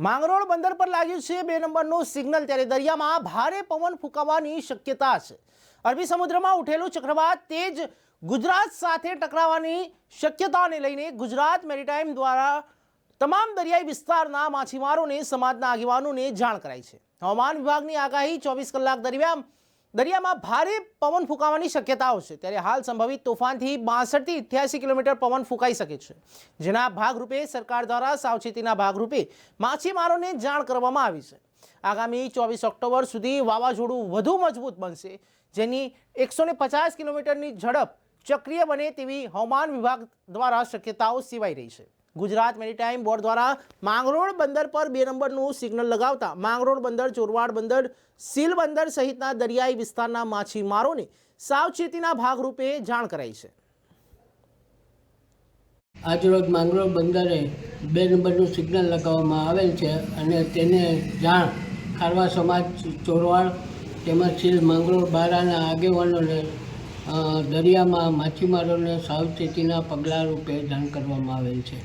માંગરોળ બંદર પર લાગ્યું છે બે નંબરનું સિગ્નલ ત્યારે દરિયામાં ભારે પવન ફૂંકાવાની શક્યતા છે. અરબી સમુદ્રમાં ઉઠેલું ચક્રવાત તેજ ગુજરાત સાથે ટકરાવવાની શક્યતાને લઈને ગુજરાત મેરીટાઈમ દ્વારા તમામ દરિયાઈ વિસ્તારના માછીમારોને સમાજના આગેવાનોને જાણ કરાઈ છે. હવામાન વિભાગની આગાહી ચોવીસ કલાક દરમિયાન દરિયામાં ભારે પવન ફૂંકાવાની શક્યતાઓ છે. ત્યારે હાલ સંભવિત તોફાનથી બાસઠથી ઇઠ્યાસી કિલોમીટર પવન ફૂંકાઈ શકે છે. જેના ભાગરૂપે સરકાર દ્વારા સાવચેતીના ભાગરૂપે માછીમારોને જાણ કરવામાં આવી છે. આગામી ચોવીસ ઓક્ટોબર સુધી વાવાઝોડું વધુ મજબૂત બનશે, જેની એકસો ને પચાસ કિલોમીટરની ઝડપ ચક્રીય બને તેવી હવામાન વિભાગ દ્વારા શક્યતાઓ સેવાઈ રહી છે. ગુજરાત મેરીટાઈમ બોર્ડ દ્વારા માંગરોળ બંદર પર બે નંબરનું સિગ્નલ લગાવતા માંગરોળ બંદર, ચોરવાડ બંદર, સીલ બંદર સહિતના દરિયાઈ વિસ્તારના માછીમારોને સાવચેતીના ભાગરૂપે જાણ કરાઈ છે. આજરોજ માંગરોળ બંદરે બે નંબરનું સિગ્નલ લગાવવામાં આવેલ છે અને તેને જાણ ખારવા સમાજ, ચોરવાડ તેમજ સીલ માંગરોળ બારાના આગેવાનોને દરિયામાં માછીમારોને સાવચેતીના પગલાં રૂપે જાણ કરવામાં આવેલ છે.